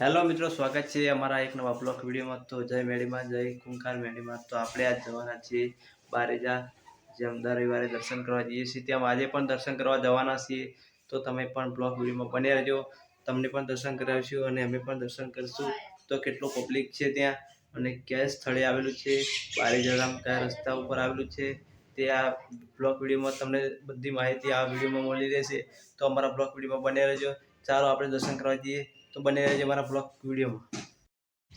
Hello મિત્રો, સ્વાગત છે અમારા એક નવા બ્લોક વિડીયોમાં. તો જય મેડીમાં જય કુંકાર મેડીમાં તો આપણે આજ જવાના છીએ બારેજા જેમ દર રવિવારે દર્શન કરવા જઈએ છીએ. ત્યાં આજે પણ દર્શન કરવા જવાના છીએ. તો તમે પણ બ્લોક વિડીયોમાં બને રહેજો. તમને પણ દર્શન કરાવીશું અને અમે પણ દર્શન કરીશું. તો કેટલું પબ્લિક છે ત્યાં અને કયા સ્થળે આવેલું છે? બારેજા ગામ કયા રસ્તા ઉપર આવેલું છે? તે આ બ્લોક વિડીયોમાં તમને બધી માહિતી આ વિડીયોમાં મળી રહેશે. તો અમારા બ્લોક વિડીયોમાં બની રહેજો. ચાલો આપણે દર્શન કરવા જઈએ. તો બને રહેજો મારા બ્લોગ વિડીયોમાં.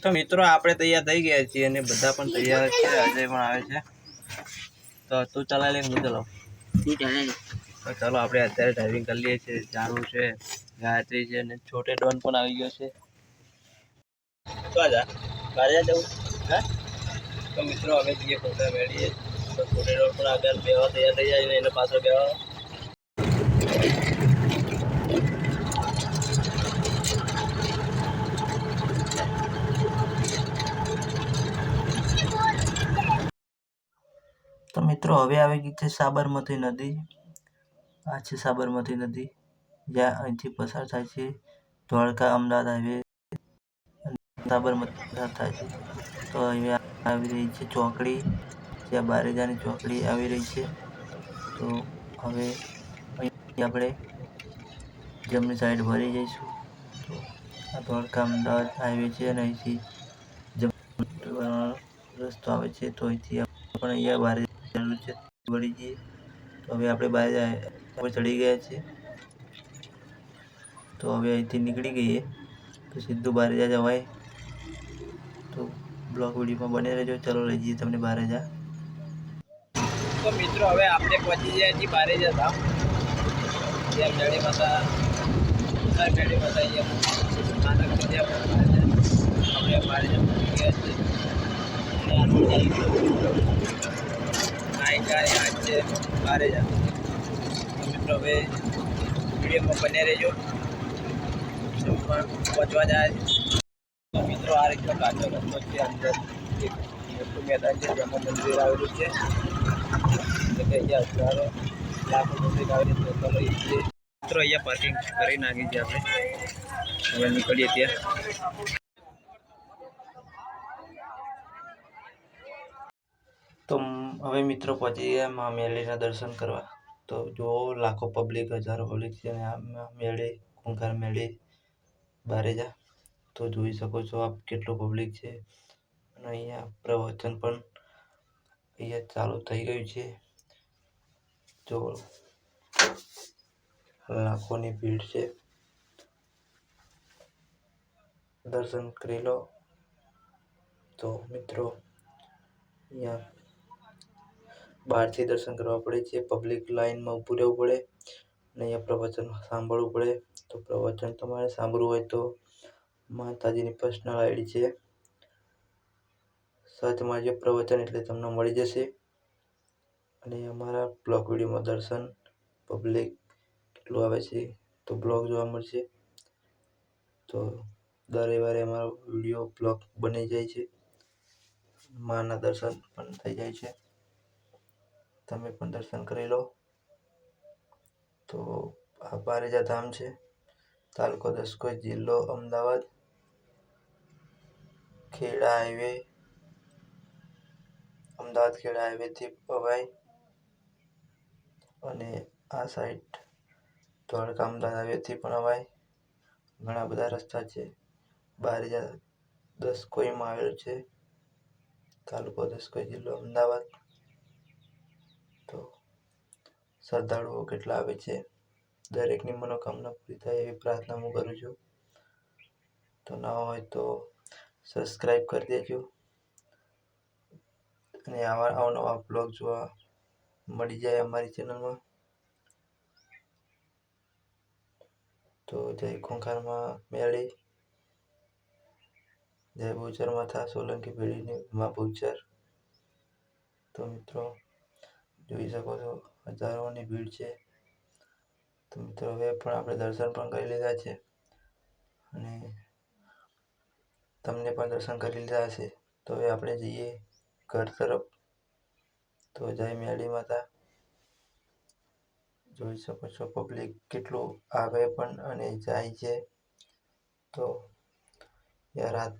તો મિત્રો આપણે તૈયાર થઈ ગયા છીએ અને બધા પણ તૈયાર છે. અજય પણ આવે છે. તો તું ચલાવી લે હું ચલાવું. તો ચાલો આપણે અત્યારે ડ્રાઇવિંગ કરી લઈએ છીએ. જાણવું છે ગાયત્રી છે અને છોટે ડોન પણ આવી ગયો છે. તો આજા બારે જવું. હા? તો મિત્રો અમે જઈએ ફોટા મેળીએ તો છોટે ડોન પણ આગળ બેવા તૈયાર થઈ જાય ને એને પાછળ બેવા મિત્રો, હવે આવી ગઈ છે સાબરમતી નદી. આ છે સાબરમતી નદી. જ્યાં અહીંથી પસાર થાય છે દ્વારકા, અમદાવાદ હાઈવે સાબરમતી પસાર થાય છે. તો અહીંયા આવી રહી છે ચોકડી. જ્યાં બારેજાની ચોકડી આવી રહી છે. તો હવે અહીંથી આપણે જમણી સાઈડ ભરી જઈશું. તો આ દ્વારકા, અમદાવાદ હાઈવે છે અને અહીંથી જમવાનો રસ્તો આવે છે. તો અહીંથી પણ અહીંયા બારે ચાલુ છે વળી જઈએ તો હવે આપણે બહાર ચડી ગયા છીએ. તો હવે અહીંથી નીકળી ગઈએ. તો સીધું બહાર જા જવાય. તો બ્લોગ વિડીયોમાં બને રહેજો. ચલો લઈ જઈએ તમને બહાર જા તો મિત્રો, હવે આપણે પહોંચી ગયા છીએ બારે જતા. અહીંયા નાનક જતા આઈ આજ છે, બારે જા મિત્રો, હવે વિડીયોમાં બને રહેજો. પહોંચવા જાય. મિત્રો, આ રીતનો કાચો રસ્તો છે અંદર એક મોટું મેદાન છે, જેમાં મંદિર આવેલું છે. એટલે અહીંયા હજારો લાખો મંદિર આવેલી છે મિત્રો, અહીંયા પાર્કિંગ કરી નાખી છે આપણે. હવે નીકળીએ ત્યાં. તો હવે મિત્રો પહોંચી ગયા મા મેળીના દર્શન કરવા. તો જો લાખો પબ્લિક હજારો પબ્લિક છે અને આ મેળી કુંકાર મેળી બારેજા તો જોઈ શકો છો આપ કેટલો પબ્લિક છે. અને અહીંયા પ્રવચન પણ અહીંયા ચાલુ થઈ ગયું છે. જો લાખોની ભીડ છે. દર્શન કરી લો. તો મિત્રો, અહીંયા બહારથી દર્શન કરવા પડે છે પબ્લિક લાઇનમાં ઊભું રહેવું પડે અને અહીંયા પ્રવચન સાંભળવું પડે. તો પ્રવચન તમારે સાંભળવું હોય તો માતાજીની પર્સનલ આઈડી છે. સર્ચ મારજો પ્રવચન એટલે તમને મળી જશે. અને અમારા બ્લોગ વિડીયોમાં દર્શન પબ્લિક કેટલું આવે છે તો બ્લોગ જોવા મળશે. તો દર રવિવારે અમારો વીડિયો બ્લોગ બની જાય છે. માના દર્શન પણ થઈ જાય છે. તમે પણ દર્શન કરી લો. તો આ પારેજા ધામ છે. તાલુકો દસકોઈ જિલ્લો અમદાવાદ. ખેડા હાઈવે. અમદાવાદ ખેડા હાઈવેથી અવાય. અને આ સાઈડ દ્વારકા અમદાવાદ હાઈવેથી પણ અવાય. ઘણા બધા રસ્તા છે. બારેજા દસકોઈમાં આવેલું છે. તાલુકો દસકોઈ જિલ્લો અમદાવાદ તો શ્રદ્ધાળુઓ કેટલા આવે છે? દરેકની મનોકામના પૂરી થાય એવી પ્રાર્થના હું કરું છું. તો ના હોય તો સબસ્ક્રાઈબ કરી દેજો. અને આવા અવનવા બ્લોગ જોવા મળી જાય અમારી ચેનલમાં તો જય ખોંખારમાં મેળી. જય ભૂચર માથા સોલંકી પેઢીની માં ભૂચર તો મિત્રો જોઈ શકો છો. હજારોની ભીડ છે. તો મિત્રો, હવે પણ આપણે દર્શન પણ કરી લીધા છે. અને તમને પણ દર્શન કરી લીધા હશે. તો હવે આપણે જઈએ ઘર તરફ. તો જય મેળી માતા. જોઈ શકો છો પબ્લિક કેટલું આવે પણ અને જાય છે. તો યાર રાત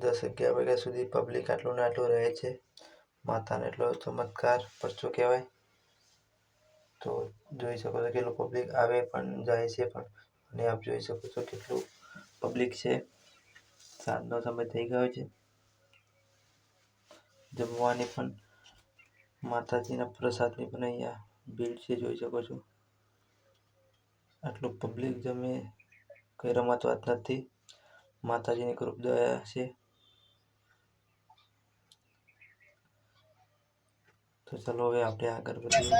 દસ અગિયાર વાગ્યા સુધી પબ્લિક આટલું ને આટલું રહે છે. માતાનો એટલો ચમત્કાર પરચો કહેવાય. તો જોઈ શકો છો કેટલું પબ્લિક આવે પણ જાય છે પણ અને આપ જોઈ શકો છો કેટલું પબ્લિક છે. સાંજનો સમય થઈ ગયો છે. જમવાની પણ માતાજીના પ્રસાદની પણ અહીંયા ભીડ છે જોઈ શકો છો. આટલું પબ્લિક જમે, કંઈ રમત વાત નથી. માતાજીની કૃપ દયા છે. તો ચલો હવે આપણે આગળ વધીએ.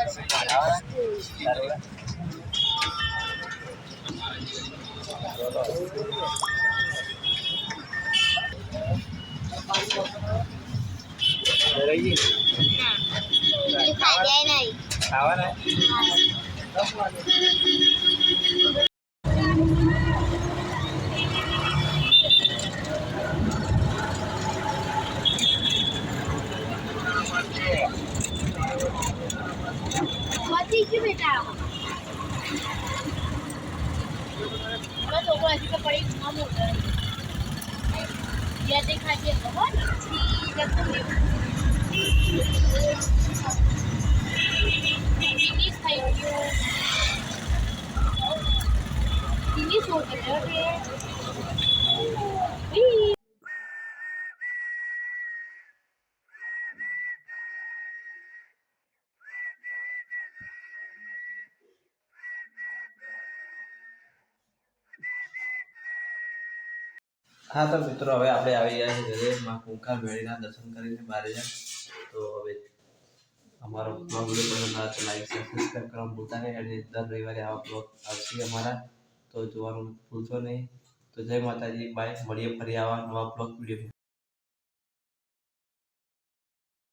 ખાવાના? હવે છોકરો હજી તો પડી ન મોટો જ્યાં તે ખાઈએ ખબર ઇંગ્લિશ ખાઈ ગયું ઇંગ્લિશ મોટી હા, તો મિત્રો, હવે આપણે આવી ગયા છે ઘરે. માં કુંકાર મેળીના દર્શન કરીને બહાર જાય તો હવે અમારો બ્લોગ વીડિયો પસંદ આવે તો સબસ્ક્રાઈબ કરવા ભૂલતા નહીં. અને દર રવિવારે આવા બ્લોગ આવશે અમારા. તો જોવાનું ભૂલશો નહીં. તો જય માતાજી. બાય મળીએ ફરી આવા નવા બ્લોગ વીડિયો